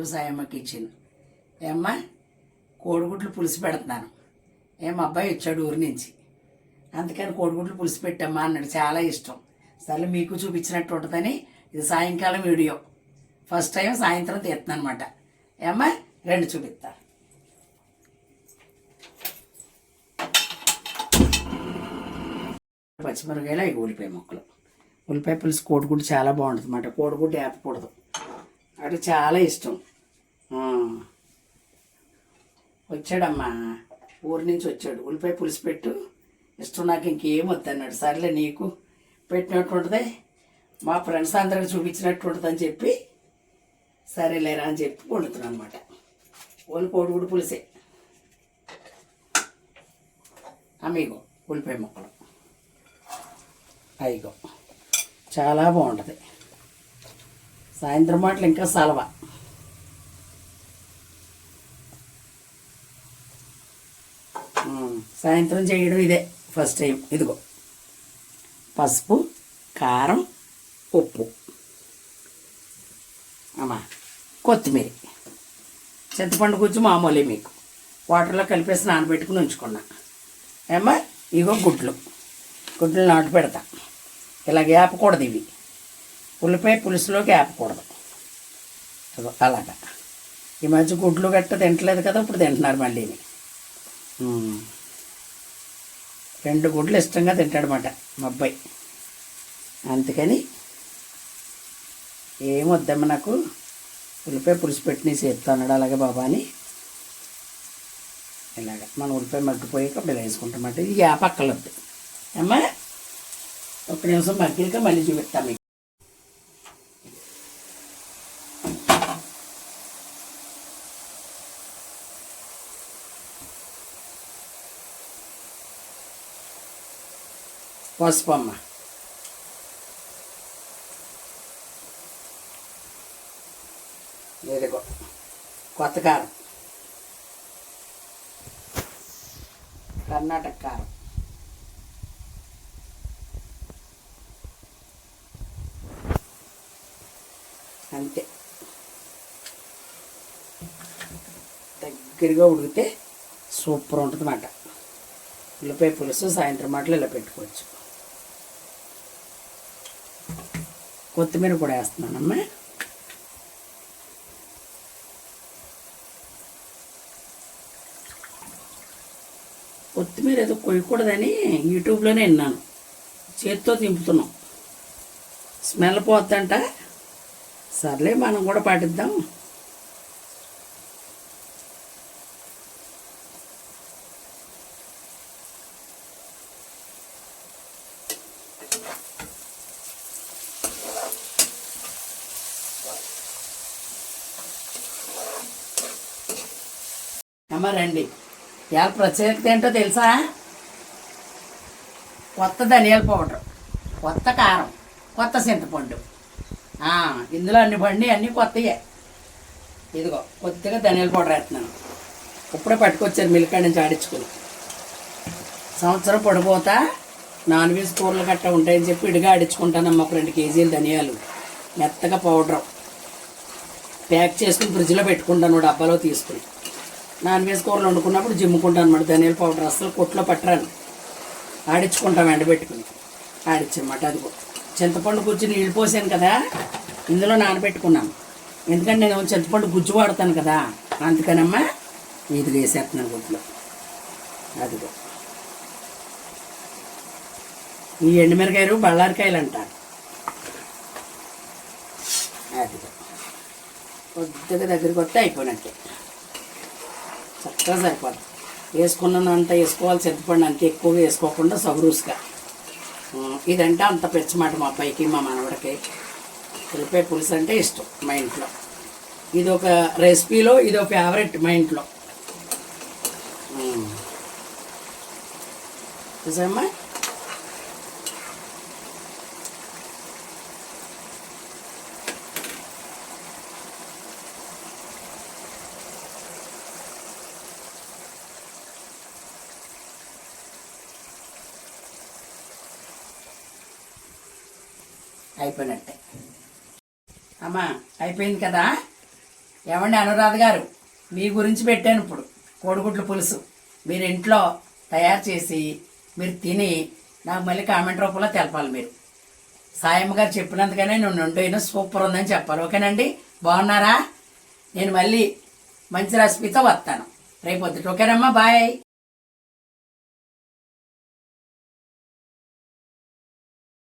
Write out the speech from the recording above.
To Sayamma kitchen. ఏమ్మా? కోడిగుడ్లు పులుసు పెడుతున్నాను. ఏం అబ్బాయి వచ్చాడు ఊరి నుంచి. అందుకని కోడిగుడ్లు పులుసు పెట్టమ్మా అన్నాడు. చాలా ఇష్టం. సరే మీకు చూపించినట్టు ఉంటుందని ఇది సాయంకాలం వీడియో. ఫస్ట్ టైం సాయంత్రం తీస్తున్నాను అనమాట ఏమ్మా? రెండు చూపిస్తా. పచ్చిమిరకాయలు అవి ఉల్లిపాయ ముక్కలు. ఉల్లిపాయ పులుసు కోడిగుడ్డు చాలా బాగుంటుంది అన్నమాట. కోడిగుడ్డు వేపకూడదు. అది చాలా ఇష్టం. వచ్చాడమ్మా. ఊరి నుంచి వచ్చాడు. ఉల్లిపాయ పులుసు పెట్టు. ఇష్టం నాకు ఇంకేం వద్దన్నాడు. సర్లే నీకు పెట్టినట్టు ఉంటుంది. మా ఫ్రెండ్స్ అందరికి చూపించినట్టు ఉంటుంది అని చెప్పి సరేలేరా అని చెప్పి వండుతున్నాను అనమాట ఓన్లీ కూడా పులిసే. అమ్మిగో ఉల్లిపాయ ముక్కలు. అయిగో చాలా బాగుంటుంది. సాయంత్రం మాటలు ఇంకా సలవా. సాయంత్రం చేయడం ఇదే ఫస్ట్ టైం. ఇదిగో. పసుపు కారం ఉప్పు. అమ్మా కొత్తిమీర. చింతపండు గుజ్జు మామూలే మీకు. వాటర్లో కలిపేసి నానబెట్టుకుని ఉంచుకున్నా. ఏమ్మా ఇగో గుడ్లు. గుడ్లు నాటు పెడతా. ఇలాగ వేపకూడదు ఇవి. ఉల్లిపాయ పులుసులోకి వేపకూడదు అలాగా. ఈ మధ్య గుడ్లు గట్ట తింటలేదు కదా ఇప్పుడు తింటున్నారు మళ్ళీ రెండు గుడ్లు ఇష్టంగా తింటాడనమాట మా అబ్బాయి. అందుకని ఏమొద్దమ్మ నాకు? ఉల్లిపాయ పులుసు పెట్టిన చేస్తాడు అలాగే బాబా అని. ఇలాగ మనం ఉల్లిపాయ మగ్గిపోయాక అప్పుడు ఇలా వేసుకుంటామాట ఇది యా పక్కలొద్దు అమ్మా ఒక నిమిషం మగ్గినాక మళ్ళీ చూపిస్తాం మీకు పసుపు అమ్మ ఇదిగో కొత్త కారం. కర్ణాటక కారం. అంతే. దగ్గరగా ఉడికితే సూపర్ ఉంటుంది అన్నమాట ఉల్లిపాయ పులుసు సాయంత్రం మాటలు ఇలా పెట్టుకోవచ్చు. కొత్తిమీర కూడా వేస్తున్నానమ్మా. కొత్తిమీర ఏదో కొయ్యకూడదని యూట్యూబ్లోనే విన్నాను. చేతితో దింపుతున్నాం. స్మెల్ పోద్దంట సర్లే మనం కూడా పాటిద్దాం. అమ్మ రండి ఇవాళ ప్రత్యేకత ఏంటో తెలుసా? కొత్త ధనియాల పౌడర్ కొత్త కారం కొత్త చింతపండు. ఇందులో అన్ని బండి అన్నీ కొత్తయే. ఇదిగో కొద్దిగా ధనియాల పౌడర్ వేస్తున్నాను. ఇప్పుడే పట్టుకొచ్చారు మిల్క్ నుంచి ఆడించుకుని. సంవత్సరం పడిపోతా నాన్ వెజ్ కూరలు గట్రా ఉంటాయని చెప్పి ఇడిగా ఆడించుకుంటానమ్మా ఒక రెండు కేజీలు ధనియాలు. మెత్తగా పౌడర్. ప్యాక్ చేసుకుని ఫ్రిడ్జ్లో పెట్టుకుంటాను డబ్బాలో తీసుకుని. నాన్ వెజ్ కూరలు వండుకున్నప్పుడు జిమ్ముకుంటాను అనమాట ధనియాల పౌడర్ అసలు కొట్లో పట్టరాను. ఆడించుకుంటాం ఎండబెట్టుకుని ఆడించమాట అదిగో. చింతపండు గుజ్జు నీళ్ళు పోసాను కదా ఇందులో నానబెట్టుకున్నాను ఎందుకంటే నేను చింతపండు గుజ్జు వాడతాను కదా అందుకనమ్మా ఇది వేసేస్తున్నాను గుడ్లో అదిగో. ఈ ఎండుమిరకాయలు బళ్ళారికాయలు అంటారు అదిగో. కొద్దిగా దగ్గరికి వస్తే అయిపోయినట్టే. చక్కగా సరిపోతుంది వేసుకున్నంత వేసుకోవాలి చింతపండు అంత ఎక్కువగా వేసుకోకుండా సబరూసుగా ఇదంటే అంత పెచ్చమాట మా పైకి మా మనవడికి. ఉల్లిపాయ పులుసు అంటే ఇష్టం మా ఇంట్లో. ఇది ఒక రెసిపీలో ఇది ఒక ఫేవరెట్ మా ఇంట్లో. చూసామ్మా అయిపోయినట్టే. అమ్మా అయిపోయింది కదా? ఏమండి అనురాధ గారు? మీ గురించి పెట్టాను ఇప్పుడు. కోడిగుడ్ల పులుసు. మీరు ఇంట్లో తయారు చేసి మీరు తిని నాకు మళ్ళీ కామెంట్ రూపంలో తెలపాలి మీరు. సాయమ్మ గారు చెప్పినందుకనే నేను వండిన సూపర్ ఉందని చెప్పాలి. ఓకేనండి? బాగున్నారా? నేను మళ్ళీ మంచి రెసిపీతో వస్తాను. రేపు పొద్దుట ఓకేనమ్మా బాయ్.